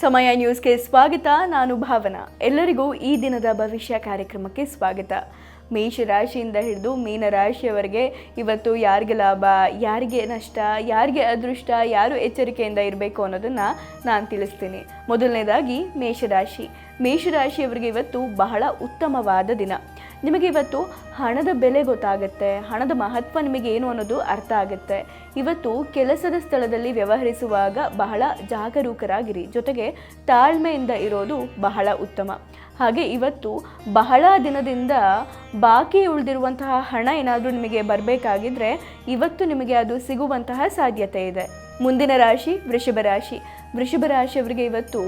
ಸಮಯ ನ್ಯೂಸ್ಗೆ ಸ್ವಾಗತ. ನಾನು ಭಾವನಾ. ಎಲ್ಲರಿಗೂ ಈ ದಿನದ ಭವಿಷ್ಯ ಕಾರ್ಯಕ್ರಮಕ್ಕೆ ಸ್ವಾಗತ. ಮೇಷ ರಾಶಿಯಿಂದ ಹಿಡಿದು ಮೀನರಾಶಿಯವರೆಗೆ ಇವತ್ತು ಯಾರಿಗೆ ಲಾಭ, ಯಾರಿಗೆ ನಷ್ಟ, ಯಾರಿಗೆ ಅದೃಷ್ಟ, ಯಾರು ಎಚ್ಚರಿಕೆಯಿಂದ ಇರಬೇಕು ಅನ್ನೋದನ್ನು ನಾನು ತಿಳಿಸ್ತೀನಿ. ಮೊದಲನೇದಾಗಿ ಮೇಷರಾಶಿ. ಮೇಷರಾಶಿಯವರಿಗೆ ಇವತ್ತು ಬಹಳ ಉತ್ತಮವಾದ ದಿನ. ನಿಮಗೆ ಇವತ್ತು ಹಣದ ಬೆಲೆ ಗೊತ್ತಾಗುತ್ತೆ. ಹಣದ ಮಹತ್ವ ನಿಮಗೆ ಏನು ಅನ್ನೋದು ಅರ್ಥ ಆಗುತ್ತೆ. ಇವತ್ತು ಕೆಲಸದ ಸ್ಥಳದಲ್ಲಿ ವ್ಯವಹರಿಸುವಾಗ ಬಹಳ ಜಾಗರೂಕರಾಗಿರಿ. ಜೊತೆಗೆ ತಾಳ್ಮೆಯಿಂದ ಇರೋದು ಬಹಳ ಉತ್ತಮ. ಹಾಗೆ ಇವತ್ತು ಬಹಳ ದಿನದಿಂದ ಬಾಕಿ ಉಳಿದಿರುವಂತಹ ಹಣ ಏನಾದರೂ ನಿಮಗೆ ಬರಬೇಕಾಗಿದ್ರೆ ಇವತ್ತು ನಿಮಗೆ ಅದು ಸಿಗುವಂತಹ ಸಾಧ್ಯತೆ ಇದೆ. ಮುಂದಿನ ರಾಶಿ ವೃಷಭ ರಾಶಿ. ವೃಷಭ ರಾಶಿಯವರಿಗೆ ಇವತ್ತು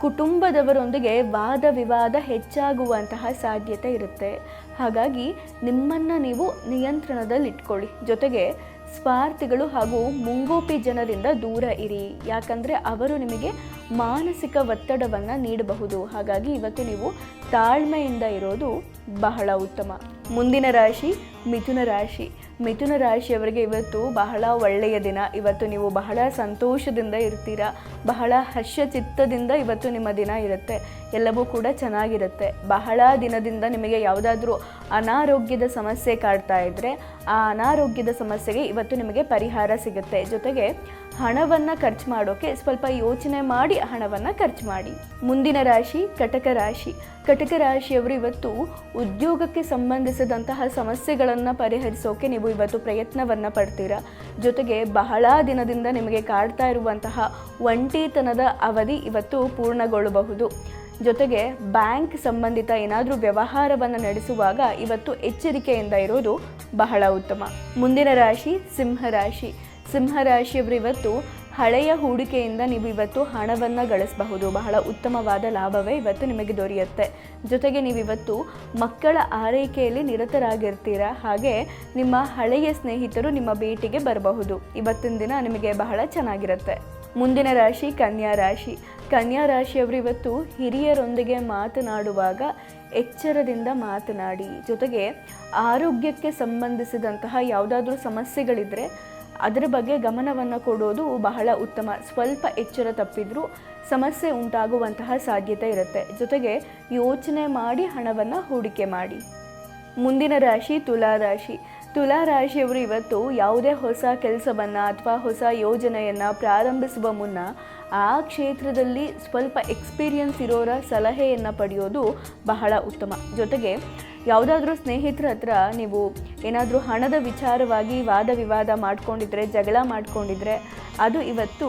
ಕುಟುಂಬದವರೊಂದಿಗೆ ವಾದ ವಿವಾದ ಹೆಚ್ಚಾಗುವಂತಹ ಸಾಧ್ಯತೆ ಇರುತ್ತೆ. ಹಾಗಾಗಿ ನಿಮ್ಮನ್ನು ನೀವು ನಿಯಂತ್ರಣದಲ್ಲಿಟ್ಕೊಳ್ಳಿ. ಜೊತೆಗೆ ಸ್ವಾರ್ಥಿಗಳು ಹಾಗೂ ಮುಂಗೋಪಿ ಜನರಿಂದ ದೂರ ಇರಿ. ಯಾಕಂದರೆ ಅವರು ನಿಮಗೆ ಮಾನಸಿಕ ಒತ್ತಡವನ್ನು ನೀಡಬಹುದು. ಹಾಗಾಗಿ ಇವತ್ತು ನೀವು ತಾಳ್ಮೆಯಿಂದ ಇರೋದು ಬಹಳ ಉತ್ತಮ. ಮುಂದಿನ ರಾಶಿ ಮಿಥುನ ರಾಶಿ. ಮಿಥುನ ರಾಶಿಯವರಿಗೆ ಇವತ್ತು ಬಹಳ ಒಳ್ಳೆಯ ದಿನ. ಇವತ್ತು ನೀವು ಬಹಳ ಸಂತೋಷದಿಂದ ಇರ್ತೀರಾ. ಬಹಳ ಹರ್ಷಚಿತ್ತದಿಂದ ಇವತ್ತು ನಿಮ್ಮ ದಿನ ಇರುತ್ತೆ. ಎಲ್ಲವೂ ಕೂಡ ಚೆನ್ನಾಗಿರುತ್ತೆ. ಬಹಳ ದಿನದಿಂದ ನಿಮಗೆ ಯಾವುದಾದ್ರೂ ಅನಾರೋಗ್ಯದ ಸಮಸ್ಯೆ ಕಾಡ್ತಾ ಇದ್ದರೆ ಆ ಅನಾರೋಗ್ಯದ ಸಮಸ್ಯೆಗೆ ಇವತ್ತು ನಿಮಗೆ ಪರಿಹಾರ ಸಿಗುತ್ತೆ. ಜೊತೆಗೆ ಹಣವನ್ನು ಖರ್ಚು ಮಾಡೋಕ್ಕೆ ಸ್ವಲ್ಪ ಯೋಚನೆ ಮಾಡಿ ಹಣವನ್ನು ಖರ್ಚು ಮಾಡಿ. ಮುಂದಿನ ರಾಶಿ ಕಟಕ ರಾಶಿ. ಕಟಕ ರಾಶಿಯವರು ಇವತ್ತು ಉದ್ಯೋಗಕ್ಕೆ ಸಂಬಂಧಿಸಿದಂತಹ ಸಮಸ್ಯೆಗಳನ್ನು ಪರಿಹರಿಸೋಕೆ ನೀವು ಇವತ್ತು ಪ್ರಯತ್ನವನ್ನು ಪಡ್ತೀರಾ. ಜೊತೆಗೆ ಬಹಳ ದಿನದಿಂದ ನಿಮಗೆ ಕಾಡ್ತಾ ಇರುವಂತಹ ಒಂಟಿತನದ ಅವಧಿ ಇವತ್ತು ಪೂರ್ಣಗೊಳ್ಳಬಹುದು. ಜೊತೆಗೆ ಬ್ಯಾಂಕ್ ಸಂಬಂಧಿತ ಏನಾದರೂ ವ್ಯವಹಾರವನ್ನು ನಡೆಸುವಾಗ ಇವತ್ತು ಎಚ್ಚರಿಕೆಯಿಂದ ಇರೋದು ಬಹಳ ಉತ್ತಮ. ಮುಂದಿನ ರಾಶಿ ಸಿಂಹರಾಶಿ ಸಿಂಹರಾಶಿಯವರು ಇವತ್ತು ಹಳೆಯ ಹೂಡಿಕೆಯಿಂದ ನೀವು ಇವತ್ತು ಹಣವನ್ನು ಗಳಿಸಬಹುದು. ಬಹಳ ಉತ್ತಮವಾದ ಲಾಭವೇ ಇವತ್ತು ನಿಮಗೆ ದೊರೆಯುತ್ತೆ. ಜೊತೆಗೆ ನೀವು ಇವತ್ತು ಮಕ್ಕಳ ಆರೈಕೆಯಲ್ಲಿ ನಿರತರಾಗಿರ್ತೀರಾ? ಹಾಗೆ ನಿಮ್ಮ ಹಳೆಯ ಸ್ನೇಹಿತರು ನಿಮ್ಮ ಭೇಟಿಗೆ ಬರಬಹುದು. ಇವತ್ತಿನ ದಿನ ನಿಮಗೆ ಬಹಳ ಚೆನ್ನಾಗಿರುತ್ತೆ. ಮುಂದಿನ ರಾಶಿ ಕನ್ಯಾ ರಾಶಿ. ಕನ್ಯಾ ರಾಶಿಯವರು ಇವತ್ತು ಹಿರಿಯರೊಂದಿಗೆ ಮಾತನಾಡುವಾಗ ಎಚ್ಚರದಿಂದ ಮಾತನಾಡಿ. ಜೊತೆಗೆ ಆರೋಗ್ಯಕ್ಕೆ ಸಂಬಂಧಿಸಿದಂತಹ ಯಾವುದಾದ್ರೂ ಸಮಸ್ಯೆಗಳಿದ್ದರೆ ಅದರ ಬಗ್ಗೆ ಗಮನವನ್ನು ಕೊಡೋದು ಬಹಳ ಉತ್ತಮ. ಸ್ವಲ್ಪ ಎಚ್ಚರ ತಪ್ಪಿದ್ರೂ ಸಮಸ್ಯೆ ಉಂಟಾಗುವಂತಹ ಸಾಧ್ಯತೆ ಇರುತ್ತೆ. ಜೊತೆಗೆ ಯೋಚನೆ ಮಾಡಿ ಹಣವನ್ನು ಹೂಡಿಕೆ ಮಾಡಿ. ಮುಂದಿನ ರಾಶಿ, ತುಲಾ ರಾಶಿ. ತುಲಾ ರಾಶಿಯವರು ಇವತ್ತು ಯಾವುದೇ ಹೊಸ ಕೆಲಸವನ್ನು ಅಥವಾ ಹೊಸ ಯೋಜನೆಯನ್ನು ಪ್ರಾರಂಭಿಸುವ ಮುನ್ನ ಆ ಕ್ಷೇತ್ರದಲ್ಲಿ ಸ್ವಲ್ಪ ಎಕ್ಸ್ಪೀರಿಯನ್ಸ್ ಇರೋರ ಸಲಹೆಯನ್ನು ಪಡೆಯೋದು ಬಹಳ ಉತ್ತಮ. ಜೊತೆಗೆ ಯಾವುದಾದ್ರೂ ಸ್ನೇಹಿತರ ಹತ್ರ ನೀವು ಏನಾದರೂ ಹಣದ ವಿಚಾರವಾಗಿ ವಾದ ವಿವಾದ ಮಾಡಿಕೊಂಡಿದ್ರೆ, ಜಗಳ ಮಾಡಿಕೊಂಡಿದ್ರೆ ಅದು ಇವತ್ತು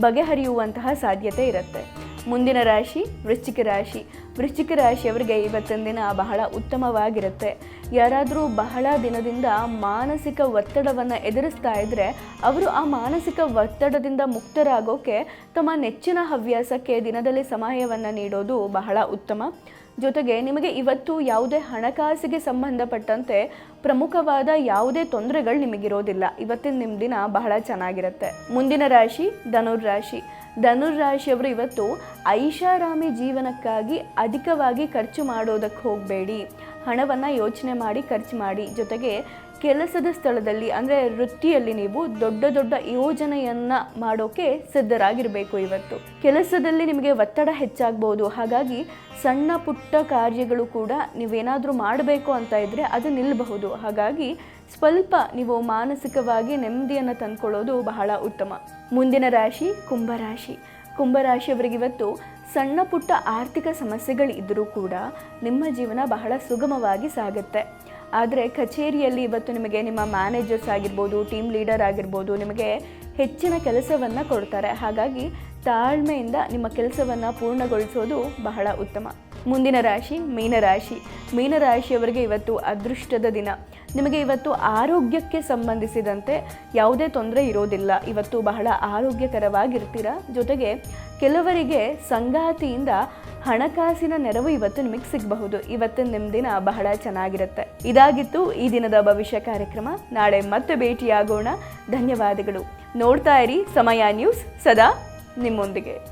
ಬಗೆಹರಿಯುವಂತಹ ಸಾಧ್ಯತೆ ಇರುತ್ತೆ. ಮುಂದಿನ ರಾಶಿ, ವೃಶ್ಚಿಕ ರಾಶಿ. ವೃಶ್ಚಿಕ ರಾಶಿಯವರಿಗೆ ಇವತ್ತಿನ ದಿನ ಬಹಳ ಉತ್ತಮವಾಗಿರುತ್ತೆ. ಯಾರಾದರೂ ಬಹಳ ದಿನದಿಂದ ಮಾನಸಿಕ ಒತ್ತಡವನ್ನು ಎದುರಿಸ್ತಾ ಇದ್ದರೆ ಅವರು ಆ ಮಾನಸಿಕ ಒತ್ತಡದಿಂದ ಮುಕ್ತರಾಗೋಕೆ ತಮ್ಮ ನೆಚ್ಚಿನ ಹವ್ಯಾಸಕ್ಕೆ ದಿನದಲ್ಲಿ ಸಮಯವನ್ನು ನೀಡೋದು ಬಹಳ ಉತ್ತಮ. ಜೊತೆಗೆ ನಿಮಗೆ ಇವತ್ತು ಯಾವುದೇ ಹಣಕಾಸಿಗೆ ಸಂಬಂಧಪಟ್ಟಂತೆ ಪ್ರಮುಖವಾದ ಯಾವುದೇ ತೊಂದರೆಗಳು ನಿಮಗಿರೋದಿಲ್ಲ. ಇವತ್ತಿನ ನಿಮ್ಮ ದಿನ ಬಹಳ ಚೆನ್ನಾಗಿರುತ್ತೆ. ಮುಂದಿನ ರಾಶಿ ಧನುರ್ ರಾಶಿ. ಧನುರ್ ಇವತ್ತು ಐಷಾರಾಮಿ ಜೀವನಕ್ಕಾಗಿ ಅಧಿಕವಾಗಿ ಖರ್ಚು ಮಾಡೋದಕ್ಕೆ ಹೋಗಬೇಡಿ. ಹಣವನ್ನು ಯೋಚನೆ ಮಾಡಿ ಖರ್ಚು ಮಾಡಿ. ಜೊತೆಗೆ ಕೆಲಸದ ಸ್ಥಳದಲ್ಲಿ, ಅಂದರೆ ವೃತ್ತಿಯಲ್ಲಿ ನೀವು ದೊಡ್ಡ ದೊಡ್ಡ ಯೋಜನೆಯನ್ನು ಮಾಡೋಕೆ ಸಿದ್ಧರಾಗಿರಬೇಕು ಇವತ್ತು. ಕೆಲಸದಲ್ಲಿ ನಿಮಗೆ ಒತ್ತಡ ಹೆಚ್ಚಾಗ್ಬೋದು. ಹಾಗಾಗಿ ಸಣ್ಣ ಪುಟ್ಟ ಕಾರ್ಯಗಳು ಕೂಡ ನೀವೇನಾದರೂ ಮಾಡಬೇಕು ಅಂತ ಇದ್ದರೆ ಅದು ನಿಲ್ಲಬಹುದು ಹಾಗಾಗಿ ಸ್ವಲ್ಪ ನೀವು ಮಾನಸಿಕವಾಗಿ ನೆಮ್ಮದಿಯನ್ನು ತಂದ್ಕೊಳ್ಳೋದು ಬಹಳ ಉತ್ತಮ. ಮುಂದಿನ ರಾಶಿ ಕುಂಭರಾಶಿ ಕುಂಭರಾಶಿಯವರಿಗೆ ಇವತ್ತು ಸಣ್ಣ ಪುಟ್ಟ ಆರ್ಥಿಕ ಸಮಸ್ಯೆಗಳಿದ್ದರೂ ಕೂಡ ನಿಮ್ಮ ಜೀವನ ಬಹಳ ಸುಗಮವಾಗಿ ಸಾಗುತ್ತೆ. ಆದರೆ ಕಚೇರಿಯಲ್ಲಿ ಇವತ್ತು ನಿಮಗೆ ನಿಮ್ಮ ಮ್ಯಾನೇಜರ್ಸ್ ಆಗಿರ್ಬೋದು ಟೀಮ್ ಲೀಡರ್ ಆಗಿರ್ಬೋದು ನಿಮಗೆ ಹೆಚ್ಚಿನ ಕೆಲಸವನ್ನು ಕೊಡ್ತಾರೆ. ಹಾಗಾಗಿ ತಾಳ್ಮೆಯಿಂದ ನಿಮ್ಮ ಕೆಲಸವನ್ನು ಪೂರ್ಣಗೊಳಿಸೋದು ಬಹಳ ಉತ್ತಮ. ಮುಂದಿನ ರಾಶಿ ಮೀನರಾಶಿ ಮೀನರಾಶಿಯವರಿಗೆ ಇವತ್ತು ಅದೃಷ್ಟದ ದಿನ. ನಿಮಗೆ ಇವತ್ತು ಆರೋಗ್ಯಕ್ಕೆ ಸಂಬಂಧಿಸಿದಂತೆ ಯಾವುದೇ ತೊಂದರೆ ಇರೋದಿಲ್ಲ. ಇವತ್ತು ಬಹಳ ಆರೋಗ್ಯಕರವಾಗಿರ್ತೀರ? ಜೊತೆಗೆ ಕೆಲವರಿಗೆ ಸಂಗಾತಿಯಿಂದ ಹಣಕಾಸಿನ ನೆರವು ಇವತ್ತು ನಿಮಗೆ ಸಿಗಬಹುದು. ಇವತ್ತಿನ ನಿಮ್ಮ ದಿನ ಬಹಳ ಚೆನ್ನಾಗಿರುತ್ತೆ. ಇದಾಗಿತ್ತು ಈ ದಿನದ ಭವಿಷ್ಯ ಕಾರ್ಯಕ್ರಮ. ನಾಳೆ ಮತ್ತೆ ಭೇಟಿಯಾಗೋಣ. ಧನ್ಯವಾದಗಳು. ನೋಡ್ತಾ ಇರಿ ಸಮಯ ನ್ಯೂಸ್ ಸದಾ ನಿಮ್ಮೊಂದಿಗೆ.